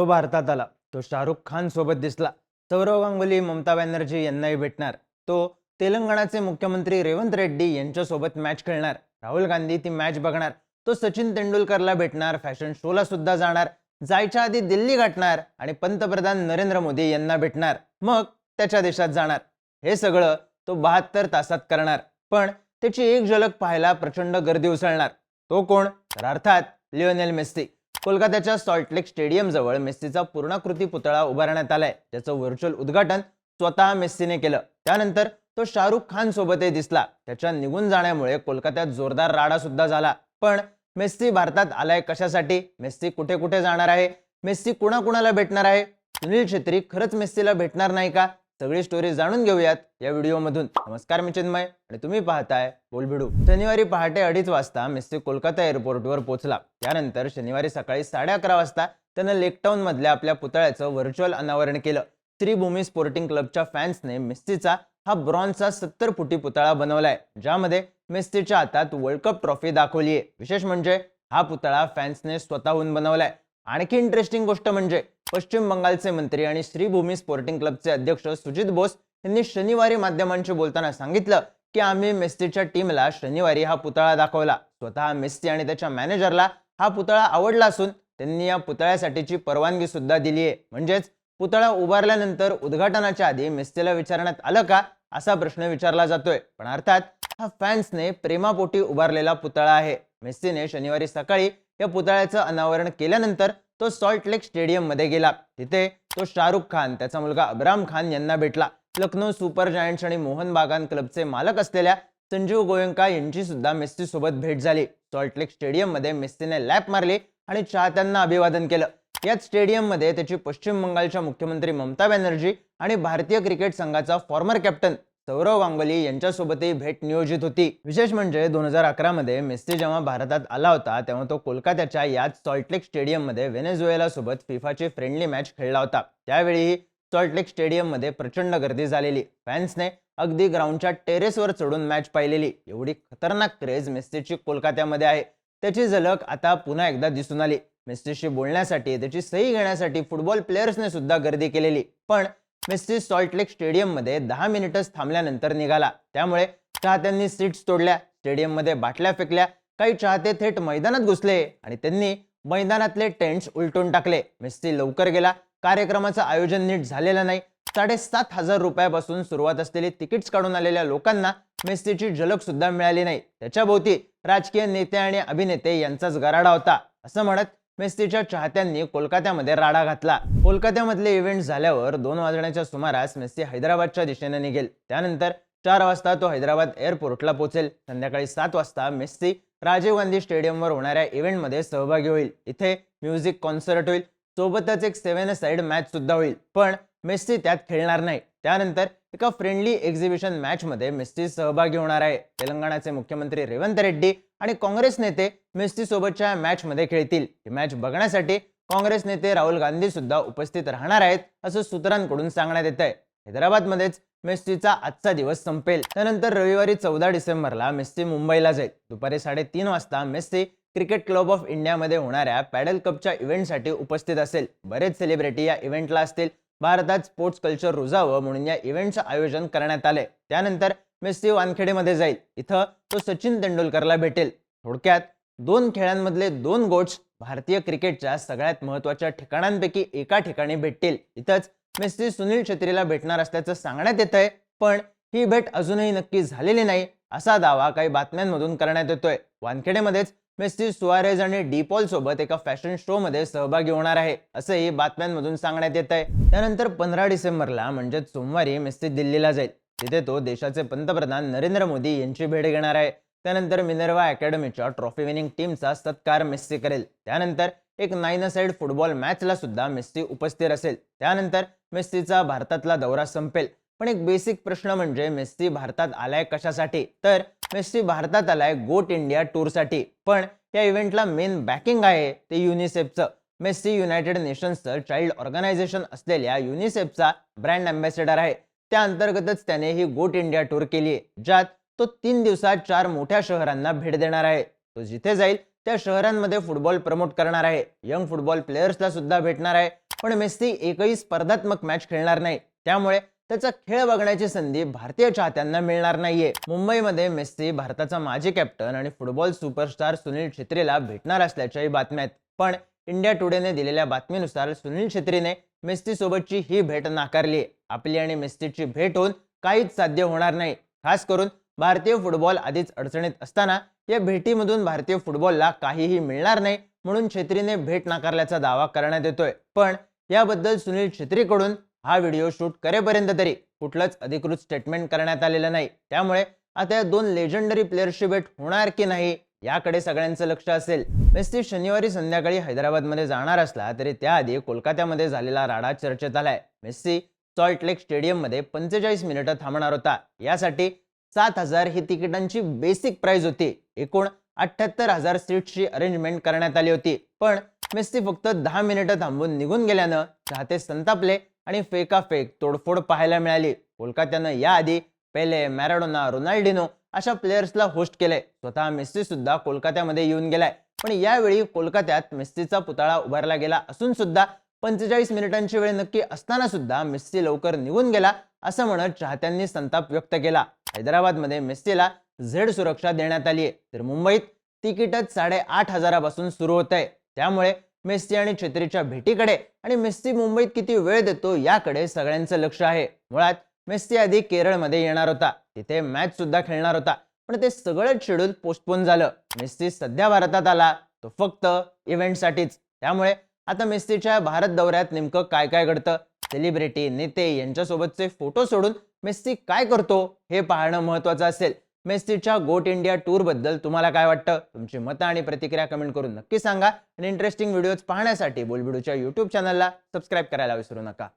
तो भारतात आला. तो शाहरुख खान सोबत दिसला. सौरव गांगुली ममता बॅनर्जी यांनाही भेटणार. तो तेलंगणाचे मुख्यमंत्री रेवंत रेड्डी यांच्यासोबत मॅच खेळणार. राहुल गांधी ती मॅच बघणार. तो सचिन तेंडुलकरला भेटणार. फॅशन शोला सुद्धा जाणार. जायच्या आधी दिल्ली गाठणार आणि पंतप्रधान नरेंद्र मोदी यांना भेटणार. मग त्याच्या देशात जाणार. हे सगळं तो बहात्तर तासात करणार. पण त्याची एक झलक पाहायला प्रचंड गर्दी उसळणार. तो कोण? तर अर्थात लिओनेल मेस्सी. कोलकात्याच्या सॉल्टलेक स्टेडियम जवळ मेस्सीचा पूर्णाकृती पुतळा उभारण्यात आलाय. त्याचं व्हर्च्युअल उद्घाटन स्वतः मेस्सीने केलं. त्यानंतर तो शाहरुख खान सोबतही दिसला. त्याच्या निघून जाण्यामुळे कोलकात्यात जोरदार राडा सुद्धा झाला. पण मेस्सी भारतात आलाय कशासाठी? मेस्सी कुठे कुठे जाणार आहे? मेस्सी कुणाकुणाला भेटणार आहे? सुनील छेत्री खरंच मेस्सीला भेटणार नाही का? सगळी स्टोरी जाणून घेऊयात या व्हिडिओमधून. नमस्कार मी चिन्मय आणि तुम्ही पाहताय बोलभिडू शनिवारी पहाटे अडीच वाजता मेस्सी कोलकाता एअरपोर्टवर पोहोचला. त्यानंतर शनिवारी सकाळी साडे अकरा वाजता त्यानं लेकटाऊन मधल्या आपल्या पुतळ्याचं व्हर्च्युअल अनावरण केलं. श्रीभूमी स्पोर्टिंग क्लबच्या फॅन्सने मेस्सीचा हा ब्रॉन्झचा सत्तर फुटी पुतळा बनवलाय ज्यामध्ये मेस्सीच्या हातात वर्ल्ड कप ट्रॉफी दाखवली आहे विशेष म्हणजे हा पुतळा फॅन्सने स्वतःहून बनवलाय. आणखी इंटरेस्टिंग गोष्ट म्हणजे पश्चिम बंगालचे मंत्री आणि श्रीभूमी स्पोर्टिंग क्लबचे अध्यक्ष सुजित बोस यांनी शनिवारी माध्यमांशी बोलताना सांगितलं की आम्ही मेस्सीच्या टीमला शनिवारी हा पुतळा दाखवला. स्वतः मेस्सी आणि त्याच्या मॅनेजरला हा पुतळा आवडला असून त्यांनी या पुतळ्यासाठीची परवानगी सुद्धा दिली आहे म्हणजेच पुतळा उभारल्यानंतर उद्घाटनाच्या आधी मेस्सीला विचारण्यात आलं का असा प्रश्न विचारला जातोय. पण अर्थात हा फॅन्सने प्रेमापोटी उभारलेला पुतळा आहे. मेस्सीने शनिवारी सकाळी या पुतळ्याचं अनावरण केल्यानंतर तो सॉल्ट लेक स्टेडियममध्ये गेला. तिथे तो शाहरुख खान त्याचा मुलगा अब्राम खान यांना भेटला. लखनौ सुपर जायंट्स आणि मोहन बागान क्लबचे मालक असलेल्या संजीव गोयंका यांची सुद्धा मेस्सी सोबत भेट झाली. सॉल्ट लेक स्टेडियममध्ये मेस्सीने लॅप मारली आणि चाहत्यांना अभिवादन केलं. याच स्टेडियममध्ये त्याची पश्चिम बंगालच्या मुख्यमंत्री ममता बॅनर्जी आणि भारतीय क्रिकेट संघाचा फॉर्मर कॅप्टन सौरव गांगुली यांच्यासोबतही भेट नियोजित होती. विशेष म्हणजे दोन हजार अकरा मध्ये मेस्सी जेव्हा भारतात आला होता तेव्हा तो कोलकात्याच्या याच सॉल्टलेक स्टेडियममध्ये व्हेनेझुएला सोबत फिफाची फ्रेंडली मॅच खेळला होता. त्यावेळीही सॉल्टलेक स्टेडियममध्ये प्रचंड गर्दी झालेली. फॅन्सने अगदी ग्राउंडच्या टेरेसवर चढून मॅच पाहिलेली. एवढी खतरनाक क्रेज मेस्सीची कोलकात्यामध्ये आहे. त्याची झलक आता पुन्हा एकदा दिसून आली. मेस्सीशी बोलण्यासाठी त्याची सही घेण्यासाठी फुटबॉल प्लेयर्सने सुद्धा गर्दी केलेली. पण मेस्सी सॉल्टलेक स्टेडियममध्ये दहा मिनिटच थांबल्यानंतर निघाला. त्यामुळे चाहत्यांनी सीट्स तोडल्या स्टेडियममध्ये बाटल्या फेकल्या काही चाहते थेट मैदानात घुसले आणि त्यांनी मैदानातले टेंट्स उलटून टाकले. मेस्सी लवकर गेला. कार्यक्रमाचं आयोजन नीट झालेलं नाही. साडेसात हजार रुपयापासून सुरुवात असलेली तिकीट्स काढून आलेल्या लोकांना मेस्सीची झलक सुद्धा मिळाली नाही. त्याच्या भोवती राजकीय नेते आणि अभिनेते यांचाच गराडा होता. असं म्हणत मेस्सीच्या चाहत्यांनी कोलकात्यामध्ये राडा घातला. कोलकात्यामधले इव्हेंट झाल्यावर दोन वाजण्याच्या सुमारास मेस्सी हैदराबादच्या दिशेने निघेल. त्यानंतर चार वाजता तो हैदराबाद एअरपोर्टला पोहोचेल. संध्याकाळी सात वाजता मेस्सी राजीव गांधी स्टेडियमवर होणाऱ्या इव्हेंटमध्ये सहभागी होईल. इथे म्युझिक कॉन्सर्ट होईल. सोबतच एक सेव्हन साइड मॅच सुद्धा होईल. पण मेस्सी त्यात खेळणार नाही. त्यानंतर एका फ्रेंडली एक्झिबिशन मॅचमध्ये मेस्सी सहभागी होणार आहे. तेलंगणाचे मुख्यमंत्री रेवंत रेड्डी आणि काँग्रेस नेते मेस्सी सोबतच्या खेळतील. ही मॅच बघण्यासाठी काँग्रेस नेते राहुल गांधी सुद्धा उपस्थित राहणार आहेत असं सूत्रांकडून सांगण्यात येत आहे हैदराबादमध्येच मेस्सीचा आजचा दिवस संपेल. त्यानंतर रविवारी चौदा डिसेंबरला मेस्सी मुंबईला जाईल. दुपारी साडेतीन वाजता मेस्सी क्रिकेट क्लब ऑफ इंडियामध्ये होणाऱ्या पॅडल कपच्या इव्हेंटसाठी उपस्थित असेल. बरेच सेलिब्रिटी या इव्हेंटला असतील. भारतात स्पोर्ट्स कल्चर रुजावं म्हणून या इव्हेंटचं आयोजन करण्यात आले त्यानंतर मेस्सी वानखेडेमध्ये जाईल. इथं तो सचिन तेंडुलकरला भेटेल. थोडक्यात दोन खेळांमधले दोन गोट्स भारतीय क्रिकेटच्या सगळ्यात महत्त्वाच्या ठिकाणांपैकी एका ठिकाणी भेटतील. इथंच मेस्सी सुनील छत्रीला भेटणार असल्याचं सांगण्यात येत आहे पण ही भेट अजूनही नक्की झालेली नाही असा दावा काही बातम्यांमधून करण्यात येतोय. वानखेडेमध्येच मेस्सी सुआरेज आणि डीपॉल सोबत एका फॅशन शो मध्ये सहभागी होणार आहे असंही बातम्यांमधून सांगण्यात येत आहे त्यानंतर पंधरा डिसेंबरला म्हणजेच सोमवारी मेस्सी दिल्लीला जाईल. तिथे तो देशाचे पंतप्रधान नरेंद्र मोदी यांची भेट घेणार आहे. त्यानंतर मिनर्वा अकॅडमीच्या ट्रॉफी विनिंग टीमचा सत्कार मेस्सी करेल. त्यानंतर एक नाईन साईड फुटबॉल मॅचला सुद्धा मेस्सी उपस्थित असेल. त्यानंतर मेस्सीचा भारतातला दौरा संपेल. पण एक बेसिक प्रश्न म्हणजे मेस्सी भारतात आलाय कशासाठी? तर मेस्सी भारतात आलाय गोट इंडिया टूरसाठी पण या इव्हेंटला मेन बॅकिंग आहे ते युनिसेफचं मेस्सी युनायटेड नेशन्सचं चाइल्ड ऑर्गनायझेशन असलेल्या युनिसेफचा ब्रँड अँबॅसेडर आहे. त्या अंतर्गतच त्याने ही गोट इंडिया टूर केली आहे ज्यात तो तीन दिवसात चार मोठ्या शहरांना भेट देणार आहे. तो जिथे जाईल त्या शहरांमध्ये फुटबॉल प्रमोट करणार आहे. यंग फुटबॉल प्लेयर्सला सुद्धा भेटणार आहे. पण मेस्सी एकही स्पर्धात्मक मॅच खेळणार नाही. त्यामुळे त्याचा खेळ बघण्याची संधी भारतीय चाहत्यांना मिळणार नाहीये. मुंबईमध्ये मेस्सी भारताचा माजी कॅप्टन आणि फुटबॉल सुपरस्टार सुनील छेत्रीला भेटणार असल्याच्याही बातम्या आहेत पण इंडिया टुडेने दिलेल्या बातमीनुसार सुनील छेत्रीने मेस्टीसोबतची ही भेट नाकारली आपली आणि मेस्सीची भेट होऊन काहीच साध्य होणार नाही. खास करून भारतीय फुटबॉल आधीच अडचणीत असताना या भेटीमधून भारतीय फुटबॉलला काहीही मिळणार नाही म्हणून छेत्रीने भेट नाकारल्याचा दावा करण्यात येतोय. पण याबद्दल सुनील छेत्रीकडून हा व्हिडिओ शूट करेपर्यंत तरी कुठलंच अधिकृत स्टेटमेंट करण्यात आलेलं नाही. त्यामुळे आता या दोन लेजंडरी प्लेयर्सची भेट होणार की नाही याकडे सगळ्यांचं लक्ष असेल. मेस्सी शनिवारी संध्याकाळी हैदराबादमध्ये जाणार असला तरी त्याआधी कोलकात्यामध्ये झालेला राडा चर्चेत आलाय. मेस्सी सॉल्ट लेक स्टेडियममध्ये पंचेचाळीस मिनिटं थांबणार होता. यासाठी सात हजार ही तिकिटांची बेसिक प्राइस होती. एकूण अठ्याहत्तर हजार सीट्सची अरेंजमेंट करण्यात आली होती. पण मेस्सी फक्त दहा मिनिटं थांबून निघून गेल्यानं चाहते संतापले आणि फेकाफेक तोडफोड पाहायला मिळाली. कोलकात्यानं याआधी पेले मॅराडोना रोनाल्डिनो अशा प्लेयर्सला होस्ट केलंय. स्वतः मेस्सी सुद्धा कोलकात्यामध्ये येऊन गेलाय. पण यावेळी कोलकात्यात मेस्सीचा पुतळा उभारला गेला असून सुद्धा पंचेचाळीस मिनिटांची वेळ नक्की असताना सुद्धा मेस्सी लवकर निघून गेला असं म्हणत चाहत्यांनी संताप व्यक्त केला. हैदराबादमध्ये मेस्सीला झेड सुरक्षा देण्यात आली आहे. तर मुंबईत तिकीटच साडेआठ हजारापासून सुरू होत आहे त्यामुळे मेस्सी आणि छत्रीच्या भेटीकडे आणि मेस्सी मुंबईत किती वेळ देतो याकडे सगळ्यांचं लक्ष आहे. मुळात मेस्सी आधी केरळमध्ये येणार होता. तिथे मॅच सुद्धा खेळणार होता. पण ते सगळं शेड्यूल पोस्टपोन झालं. मेस्सी सध्या भारतात आला. तो फक्त इव्हेंटसाठीच त्यामुळे आता मेस्सीच्या भारत दौऱ्यात नेमकं काय काय घडतं? सेलिब्रिटी नेते यांच्यासोबतचे फोटो सोडून मेस्सी काय करतो? हे पाहणं महत्वाचं असेल. मेस्सीच्या गोट इंडिया टूरबद्दल तुम्हाला काय वाटतं? तुमची मतं आणि प्रतिक्रिया कमेंट करून नक्की सांगा. आणि इंटरेस्टिंग व्हिडिओज पाहण्यासाठी बोलबिडूच्या युट्यूब चॅनलला सबस्क्राईब करायला विसरू नका.